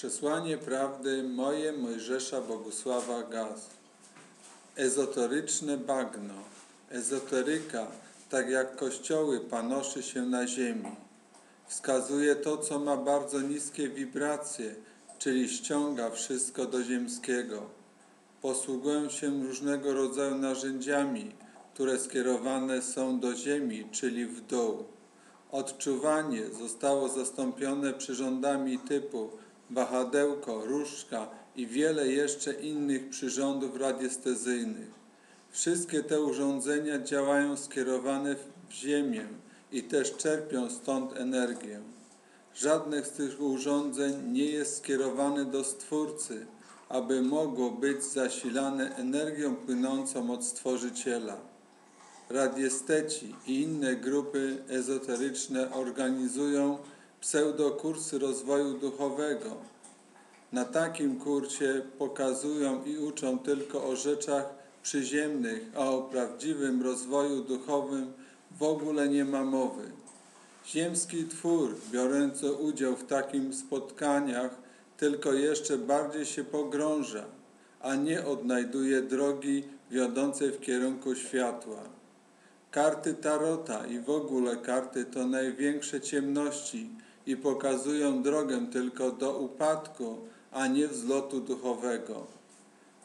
Przesłanie prawdy moje Mojżesza Bogusława Gaz. Ezoteryczne bagno. Ezoteryka, tak jak kościoły, panoszy się na ziemi. Wskazuje to, co ma bardzo niskie wibracje, czyli ściąga wszystko do ziemskiego. Posługują się różnego rodzaju narzędziami, które skierowane są do ziemi, czyli w dół. Odczuwanie zostało zastąpione przyrządami typu wahadełko, różdżka i wiele jeszcze innych przyrządów radiestezyjnych. Wszystkie te urządzenia działają skierowane w ziemię i też czerpią stąd energię. Żadne z tych urządzeń nie jest skierowane do Stwórcy, aby mogło być zasilane energią płynącą od Stworzyciela. Radiesteci i inne grupy ezoteryczne organizują pseudokursy rozwoju duchowego. Na takim kursie pokazują i uczą tylko o rzeczach przyziemnych, a o prawdziwym rozwoju duchowym w ogóle nie ma mowy. Ziemski twór, biorący udział w takim spotkaniach, tylko jeszcze bardziej się pogrąża, a nie odnajduje drogi wiodącej w kierunku światła. Karty Tarota i w ogóle karty to największe ciemności i pokazują drogę tylko do upadku, a nie wzlotu duchowego.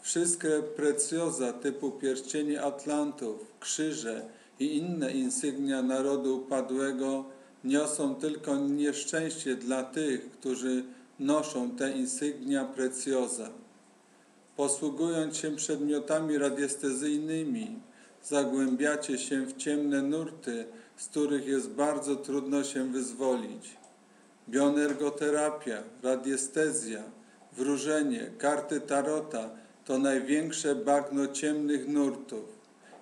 Wszystkie precjoza typu pierścienie Atlantów, krzyże i inne insygnia narodu upadłego niosą tylko nieszczęście dla tych, którzy noszą te insygnia precjoza. Posługując się przedmiotami radiestezyjnymi, zagłębiacie się w ciemne nurty, z których jest bardzo trudno się wyzwolić. Bioenergoterapia, radiestezja, wróżenie, karty tarota to największe bagno ciemnych nurtów.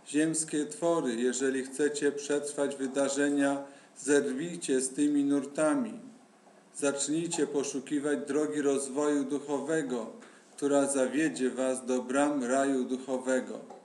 Ziemskie twory, jeżeli chcecie przetrwać wydarzenia, zerwijcie z tymi nurtami. Zacznijcie poszukiwać drogi rozwoju duchowego, która zawiedzie was do bram raju duchowego.